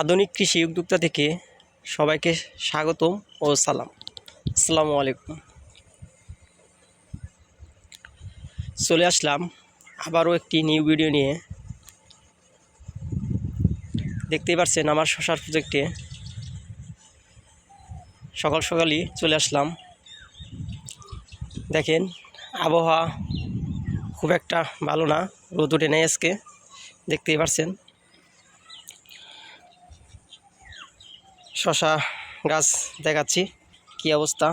আধুনিক কৃষি উদ্যোক্তা থেকে সবাইকে স্বাগতম ও সালাম। আসসালামু আলাইকুম। চলে আসলাম আবারও একটি নিউ ভিডিও নিয়ে। দেখতেই পাচ্ছেন আমার শশার প্রজেক্টে সকাল সকালই চলে আসলাম। দেখেন, আবহাওয়া খুব একটা ভালো না, রোদ উঠে নেই আজকে। দেখতেই পাচ্ছেন শশা গাছ দেখাচ্ছি, কি অবস্থা?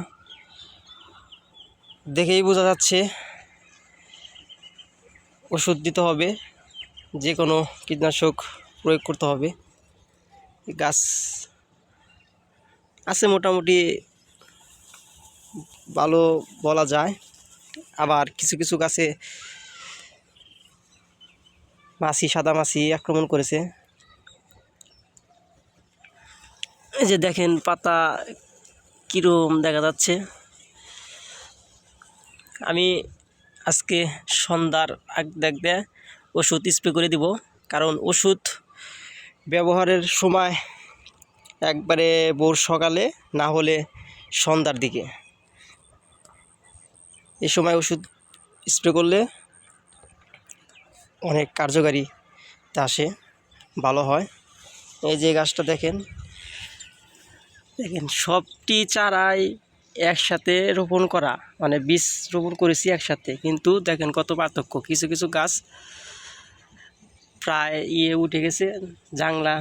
দেখেই বোঝা যাচ্ছে ওষুধ দিতে হবে, যে কোনো কীটনাশক প্রয়োগ করতে হবে। গাছ আছে মোটামুটি, ভালো বলা যায়। আবার কিছু কিছু গাছে মাছি, সাদা মাছি আক্রমণ করেছে। এই যে দেখেন পাতা কীরম দেখা যাচ্ছে। আমি আজকে সন্ধ্যার আগ দেখবে ওষুধ স্প্রে করে দিব, কারণ ওষুধ ব্যবহারের সময় একবারে ভোর সকালে, না হলে সন্ধ্যার দিকে। এই সময় ওষুধ স্প্রে করলে অনেক কার্যকারী আসে, ভালো হয়। এই যে গাছটা দেখেন দেখেন, সবটি চারাই একসাথে রোপণ করা মানে বীজ রোপণ করেছি একসাথে। কিন্তু দেখেন কত পার্থক্য। কিছু কিছু গাছ প্রায় ইয়ে উঠে গেছে, জাংলা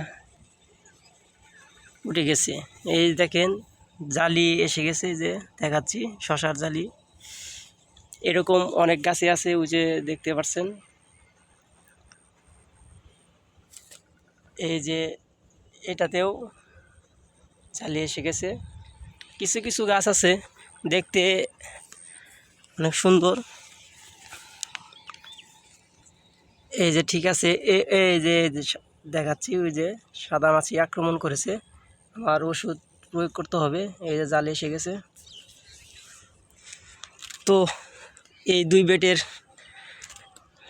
উঠে গেছে। এই দেখেন, জালি এসে গেছে যে দেখাচ্ছি, শশার জালি। এরকম অনেক গাছে আছে, ওই যে দেখতে পাচ্ছেন। এই যে এটাতেও চালিয়ে গেছে। কিছু কিছু গাছ আছে, দেখতে অনেক সুন্দর। এই যে ঠিক আছে, এ- এই যে এই যে দেখাচ্ছি, ওই যে সাদা মাছি আক্রমণ করেছে। আমার ওষুধ প্রয়োগ করতে হবে, এই যে জালে এসে গেছে। তো এই দুই বেটের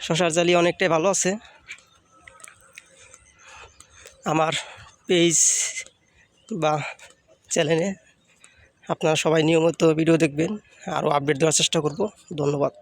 শশার জালি অনেকটাই ভালো আছে। আমার পেজ বা চ্যানেলে আপনারা সবাই নিয়মিত ভিডিও দেখবেন আরও আপডেট দেওয়ার চেষ্টা করব। ধন্যবাদ।